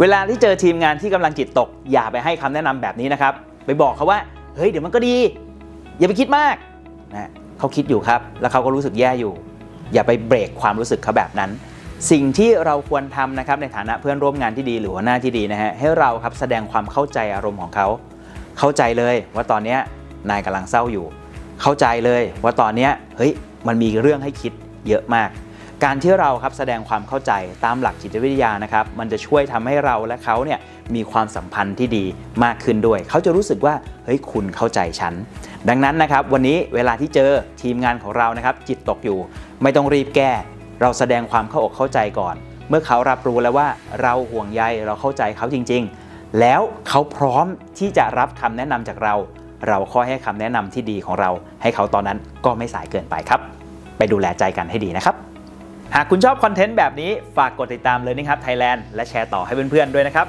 เวลาที่เจอทีมงานที่กำลังจิตตก อย่าไปให้คำแนะนำแบบนี้นะครับ ไปบอกเขาว่าเฮ้ยเดี๋ยวมันก็ดี อย่าไปคิดมากนะเขาคิดอยู่ครับ แล้วเขาก็รู้สึกแย่อยู่ อย่าไปเบรกความรู้สึกเขาแบบนั้น สิ่งที่เราควรทำนะครับในฐานะเพื่อนร่วมงานที่ดีหรือหัวหน้าที่ดีนะฮะให้เราครับแสดงความเข้าใจอารมณ์ของเขา เข้าใจเลยว่าตอนนี้นายกำลังเศร้าอยู่ เข้าใจเลยว่าตอนนี้เฮ้ยมันมีเรื่องให้คิดเยอะมาก การที่เราครับแสดงความเข้าใจตามหลักจิตวิทยานะครับ มันจะช่วยทำให้เราและเขาเนี่ยมีความสัมพันธ์ที่ดีมากขึ้นด้วย เขาจะรู้สึกว่าเฮ้ยคุณเข้าใจฉัน ดังนั้นนะครับ วันนี้เวลาที่เจอทีมงานของเรานะครับ จิตตกอยู่ ไม่ต้องรีบแก้ เราแสดงความเข้าอกเข้าใจก่อน เมื่อเขารับรู้แล้วว่าเราห่วงใยเราเข้าใจเขาจริง ๆ แล้วเขาพร้อมที่จะรับคำแนะนำจากเรา เราค่อยให้คำแนะนำที่ดีของเรา ให้เขาตอนนั้นก็ไม่สายเกินไปครับ ไปดูแลใจกันให้ดีนะครับ หากคุณชอบคอนเทนต์แบบนี้ฝากกดติดตามเลยนะครับ Thailand และแชร์ต่อให้เพื่อนๆด้วยนะครับ